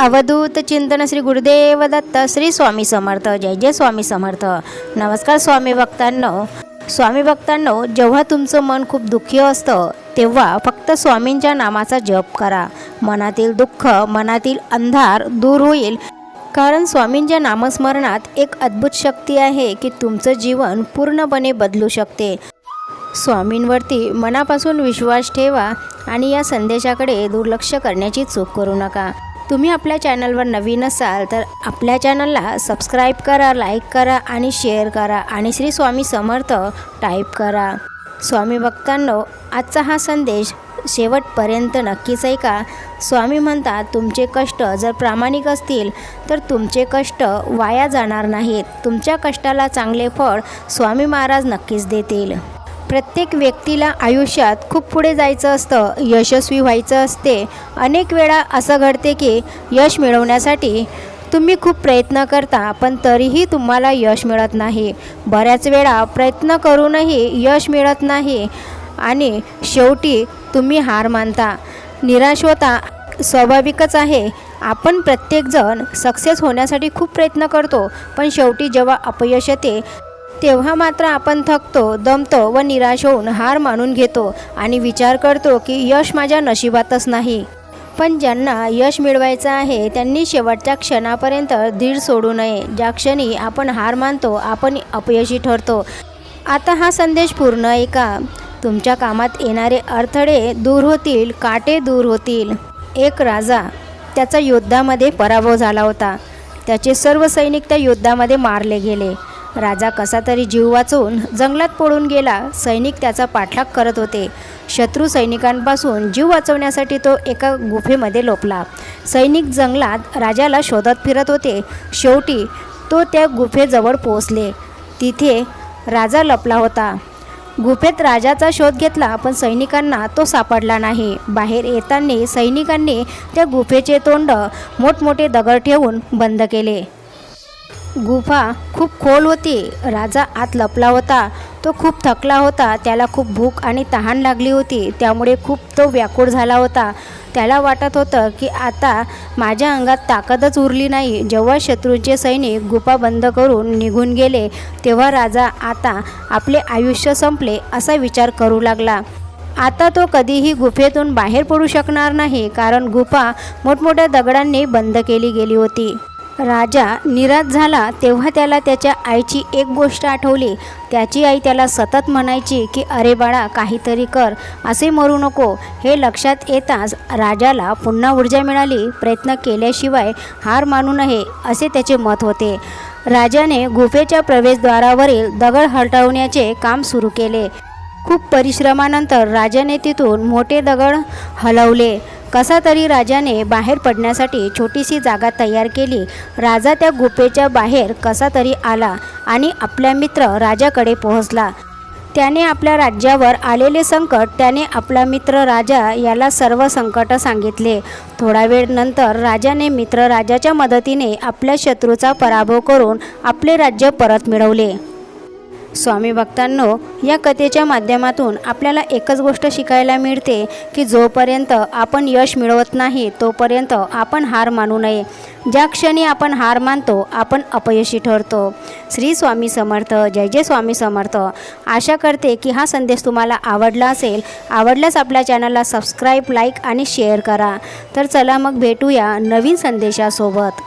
अवधूत चिंतन श्री गुरुदेव दत्त श्री स्वामी समर्थ जय जय स्वामी समर्थ. नमस्कार स्वामी भक्तांनो. स्वामी भक्तांनो जेव्हा तुमचं मन खूप दुःखी असतं तेव्हा फक्त स्वामींच्या नामाचा जप करा. मनातील दुःख मनातील अंधार दूर होईल. कारण स्वामींच्या नामस्मरणात एक अद्भुत शक्ती आहे की तुमचं जीवन पूर्णपणे बदलू शकते. स्वामींवरती मनापासून विश्वास ठेवा आणि या संदेशाकडे दुर्लक्ष करण्याची चूक करू नका. तुम्ही आपल्या चॅनलवर नवीन असाल तर आपल्या चॅनलला सबस्क्राईब करा लाईक करा आणि शेअर करा आणि श्री स्वामी समर्थ टाईप करा. स्वामी भक्तांनो आजचा हा संदेश शेवटपर्यंत नक्कीच ऐका. स्वामी म्हणतात तुमचे कष्ट जर प्रामाणिक असतील तर तुमचे कष्ट वाया जाणार नाहीत. तुमच्या कष्टाला चांगले फळ स्वामी महाराज नक्कीच देतील. प्रत्येक व्यक्तीला आयुष्यात खूप पुढे जायचं असतं यशस्वी व्हायचं असते. अनेक वेळा असं घडते की यश मिळवण्यासाठी तुम्ही खूप प्रयत्न करता पण तरीही तुम्हाला यश मिळत नाही. बऱ्याच वेळा प्रयत्न करूनही यश मिळत नाही आणि शेवटी तुम्ही हार मानता. निराश होता स्वाभाविकच आहे. आपण प्रत्येकजण सक्सेस होण्यासाठी खूप प्रयत्न करतो पण शेवटी जेव्हा अपयश येते तेव्हा मात्र आपण थकतो दमतो व निराश होऊन हार मानून घेतो आणि विचार करतो की यश माझ्या नशिबातच नाही. पण ज्यांना यश मिळवायचं आहे त्यांनी शेवटच्या क्षणापर्यंत धीर सोडू नये. ज्या क्षणी आपण हार मानतो आपण अपयशी ठरतो. आता हा संदेश पूर्ण ऐका तुमच्या कामात येणारे अडथळे दूर होतील काटे दूर होतील. एक राजा त्याचा युद्धामध्ये पराभव झाला होता. त्याचे सर्व सैनिक त्या युद्धामध्ये मारले गेले. राजा कसा तरी जीव वाचवून जंगलात पळून गेला सैनिक त्याचा पाठलाग करत होते. शत्रू सैनिकांपासून जीव वाचवण्यासाठी तो एका गुफेमध्ये लोपला. सैनिक जंगलात राजाला शोधत फिरत होते. शेवटी तो त्या गुफेजवळ पोहोचले. तिथे राजा लपला होता. गुफेत राजाचा शोध घेतला पण सैनिकांना तो सापडला नाही. बाहेर येताना सैनिकांनी त्या गुफेचे तोंड मोठमोठे दगड ठेवून बंद केले. गुफा खूप खोल होती. राजा आत लपला होता. तो खूप थकला होता. त्याला खूप भूक आणि तहान लागली होती. त्यामुळे खूप तो व्याकुळ झाला होता. त्याला वाटत होतं की आता माझ्या अंगात ताकदच उरली नाही. जेव्हा शत्रूंचे सैनिक गुफा बंद करून निघून गेले तेव्हा राजा आता आपले आयुष्य संपले असा विचार करू लागला. आता तो कधीही गुफेतून बाहेर पडू शकणार नाही कारण गुफा मोठमोठ्या दगडांनी बंद केली गेली होती. राजा निराश झाला तेव्हा त्याला त्याच्या आईची एक गोष्ट आठवली. त्याची आई त्याला सतत म्हणायची की अरे बाळा काहीतरी कर. असे मरू नको. हे लक्षात येताच राजाला पुन्हा ऊर्जा मिळाली. प्रयत्न केल्याशिवाय हार मानू नये असे त्याचे मत होते. राजाने गुफेच्या प्रवेशद्वारावरील दगड हटवण्याचे काम सुरू केले. खूप परिश्रमानंतर राजाने तिथून मोठे दगड हलवले. कसा तरी राजाने बाहेर पडण्यासाठी छोटीशी जागा तयार केली. राजा त्या गुफेच्या बाहेर कसा तरी आला आणि आपला मित्र राजाकडे पोहोचला. त्याने आपल्या राज्यावर आलेले संकट त्याने आपला मित्र राजा याला सर्व संकट सांगितले. थोडा वेळ नंतर राजाने मित्र राजाच्या मदतीने आपल्या शत्रूचा पराभव करून आपले राज्य परत मिळवले. स्वामी भक्तांनो या कथेच्या माध्यमातून आपल्याला एकच गोष्ट शिकायला मिळते की जोपर्यंत आपण यश मिळवत नाही तोपर्यंत आपण हार मानू नये. ज्या क्षणी आपण हार मानतो आपण अपयशी ठरतो. श्री स्वामी समर्थ जय जय स्वामी समर्थ. आशा करते की हा संदेश तुम्हाला आवडला असेल. आवडल्यास आपल्या चॅनलला सबस्क्राईब लाईक आणि शेअर करा. तर चला मग भेटूया नवीन संदेशासोबत.